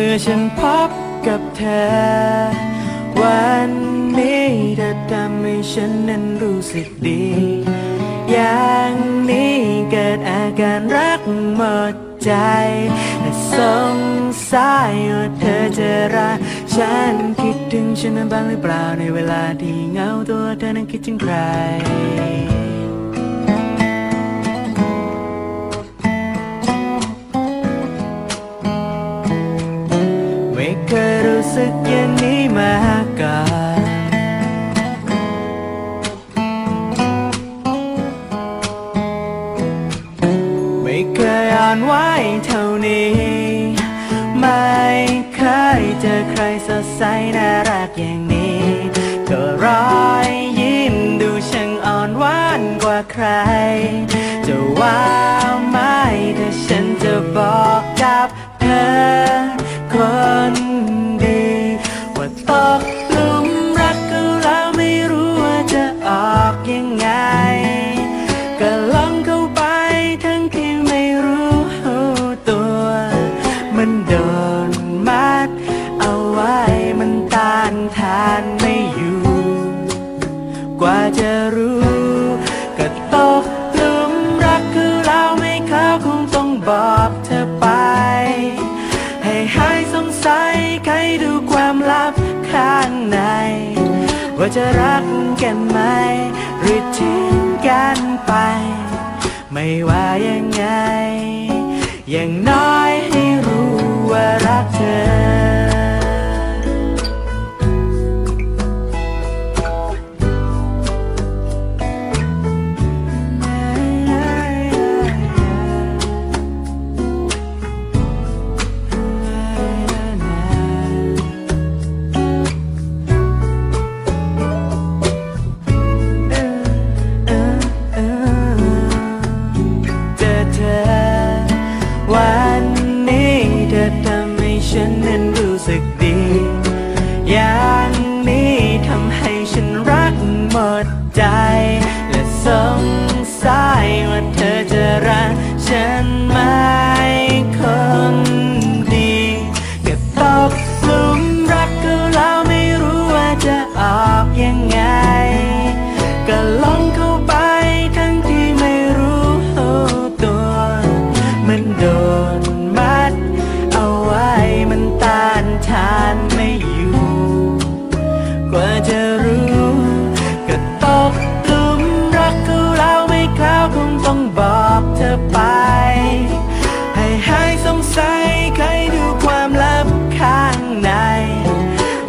เมื่อฉันพบกับเธอ วันนี้เธอทำให้ฉันนั้นรู้สึกดี อย่างนี้เกิดอาการรักหมดใจแต่สงสัยว่าเธอจะรักฉันคิดถึงฉันนั้นบ้างหรือเปล่าในเวลาที่เหงาตัวเธอนั้นคิดถึงใคร รู้สึกอย่างนี้มาก่อนไม่เคยอ่อนไหวเท่านี้ ไม่เคยเจอใครสดใสน่ารักอย่างนี้ก็รอยยิ้มดูช่างอ่อนหวานกว่าใคร จะว้า กว่าจะรู้ก็ตกหลุมรักคือเราไม่เข้าคงต้องบอกเธอไป ให้หายสงสัยใครดูความลับข้างใน ว่าจะรักกันไหม หรือทิ้งกันไป ไม่ว่ายังไง อย่างน้อยให้รู้ว่ารักเธอ สึกดี อย่างนี้ทำให้ฉันรักหมดใจ และสงสัยว่าเธอจะรักฉันไหมคน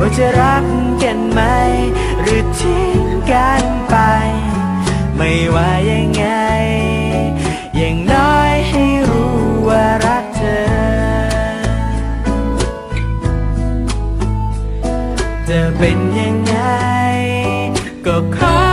ว่าจะรักกันไหม หรือทิ้งกันไป ไม่ว่ายังไง อย่างน้อยให้รู้ว่ารักเธอ จะเป็นยังไง ก็ขอ